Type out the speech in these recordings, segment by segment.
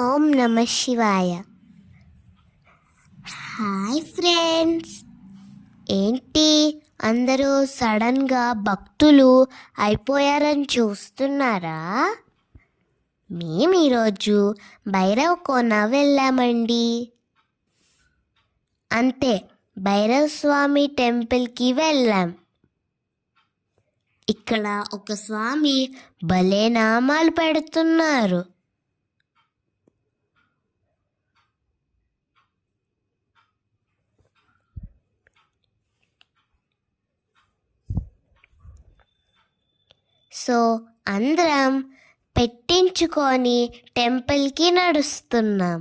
ఓం నమ శివాయ. Hi friends. ఏంటి? అందరూ సడన్గా భక్తులు అయిపోయారని చూస్తున్నారా? మేము ఈరోజు భైరవ్ కోన వెళ్ళామండి. అంతే భైరవ్ స్వామి టెంపుల్కి వెళ్ళాం. ఇక్కడ ఒక స్వామి భలే నామాలు పెడుతున్నారు. సో అందరం పెట్టించుకొని టెంపుల్కి నడుస్తున్నాం.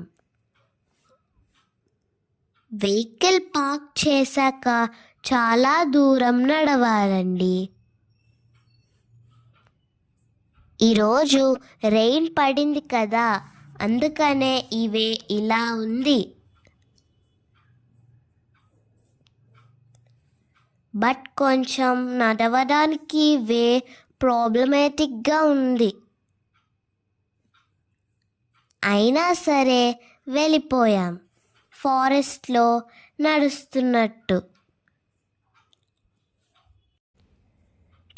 వెహికల్ పార్క్ చేశాక చాలా దూరం నడవాలండి. ఈరోజు రెయిన్ పడింది కదా అందుకనే ఇవే ఇలా ఉంది. బట్ కొంచెం నడవడానికి వే ప్రాబ్లమేటిక్గా ఉంది. అయినా సరే వెళ్ళిపోయాం. ఫారెస్ట్లో నడుస్తున్నట్టు.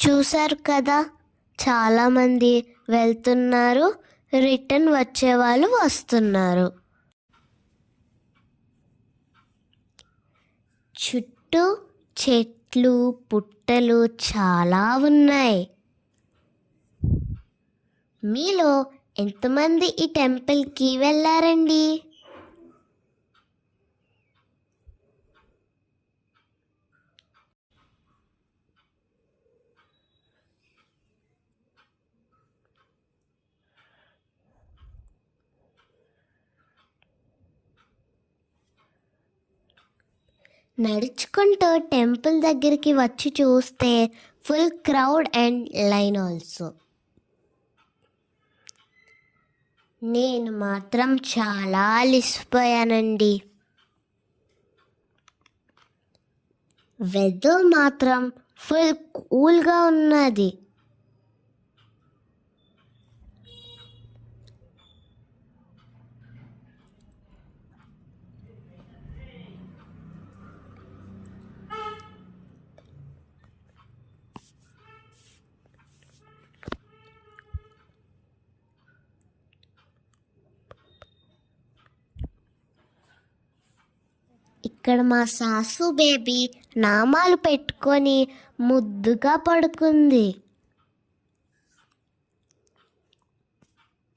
చూశారు కదా చాలామంది వెళ్తున్నారు రిటర్న్ వచ్చేవాళ్ళు వస్తున్నారు. చుట్టూ చెట్లు పుట్టలు చాలా ఉన్నాయి. మీలో ఎంతమంది ఈ టెంపుల్కి వెళ్ళారండి? నడుచుకుంటూ టెంపుల్ దగ్గరికి వచ్చి చూస్తే full crowd and line also. నేను మాత్రం చాలా అలిసిపోయానండి. వెదర్ మాత్రం ఫుల్ కూల్గా ఉన్నది. ఇక్కడ మా సాసు బేబీ నామాలు పెట్టుకొని ముద్దుగా పడుకుంది.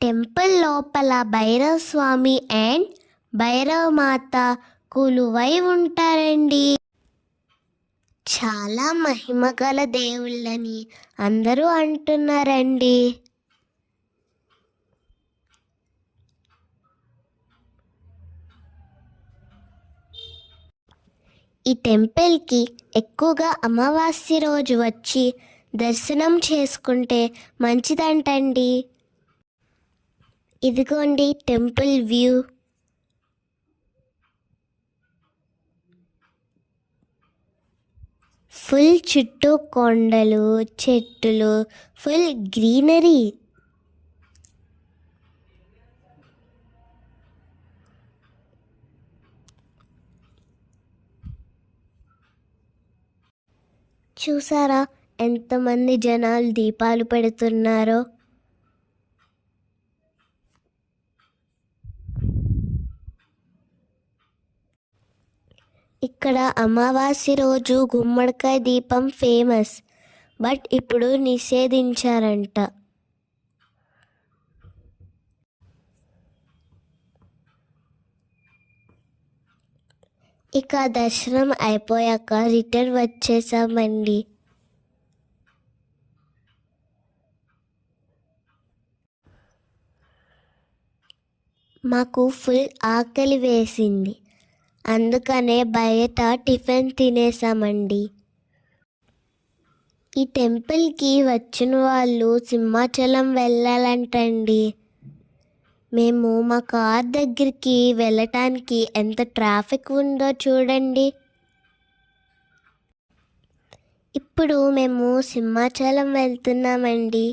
టెంపుల్ లోపల భైరవ స్వామి అండ్ భైరవ మాత కొలువై ఉంటారండి. చాలా మహిమగల దేవుళ్ళని అందరూ అంటున్నారండి. ఈ టెంపుల్కి ఎక్కువగా అమావాస్య రోజు వచ్చి దర్శనం చేసుకుంటే మంచిదంటండి. ఇదిగోండి టెంపుల్ వ్యూ. ఫుల్ చుట్టూ కొండలు చెట్టులు ఫుల్ గ్రీనరీ. చూసారా ఎంతమంది జనాలు దీపాలు పెడుతున్నారో? ఇక్కడ అమావాస్య రోజు గుమ్మడికాయ దీపం ఫేమస్ బట్ ఇప్పుడు నిషేధించారంట. ఇక దర్శనం అయిపోయాక రిటర్న్ వచ్చేసామండి. మాకు ఫుల్ ఆకలి వేసింది. అందుకనే బయట టిఫిన్ తినేసామండి. ఈ టెంపుల్కి వచ్చిన వాళ్ళు సింహాచలం వెళ్ళాలంటండి. మేము మా కార్ దగ్గరికి వెళ్ళటానికి ఎంత ట్రాఫిక్ ఉందో చూడండి. ఇప్పుడు మేము సింహాచలం వెళ్తున్నామండి.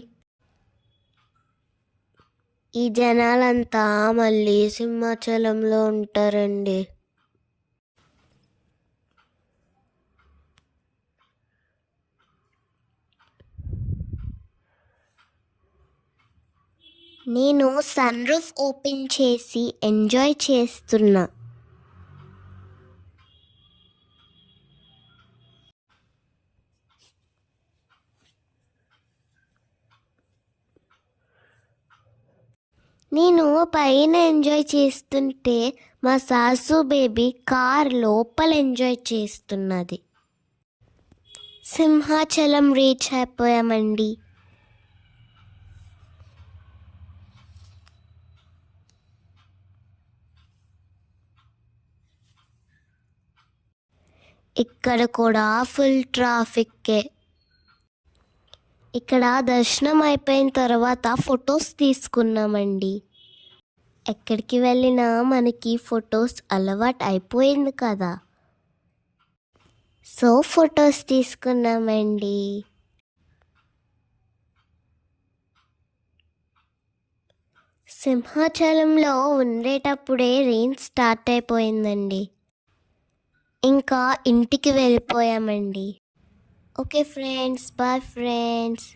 ఈ జనాలంతా మళ్ళీ సింహాచలంలో ఉంటారండి. నేను సన్ రూఫ్ ఓపెన్ చేసి ఎంజాయ్ చేస్తున్నా. నేను పైన ఎంజాయ్ చేస్తుంటే మా సాసు బేబీ కార్ లోపల ఎంజాయ్ చేస్తున్నది. సింహాచలం రీచ్ అయిపోయామండి. ఇక్కడ కూడా ఫుల్ ట్రాఫిక్కే ఇక్కడ దర్శనం అయిపోయిన తర్వాత ఫొటోస్ తీసుకున్నామండి. ఎక్కడికి వెళ్ళినా మనకి ఫొటోస్ అలవాటు అయిపోయింది కదా. సో ఫొటోస్ తీసుకున్నామండి. సింహాచలంలో ఉండేటప్పుడే రెయిన్ స్టార్ట్ అయిపోయిందండి. ఇంకా ఇంటికి వెళ్ళిపోయామండి. Okay friends bye friends.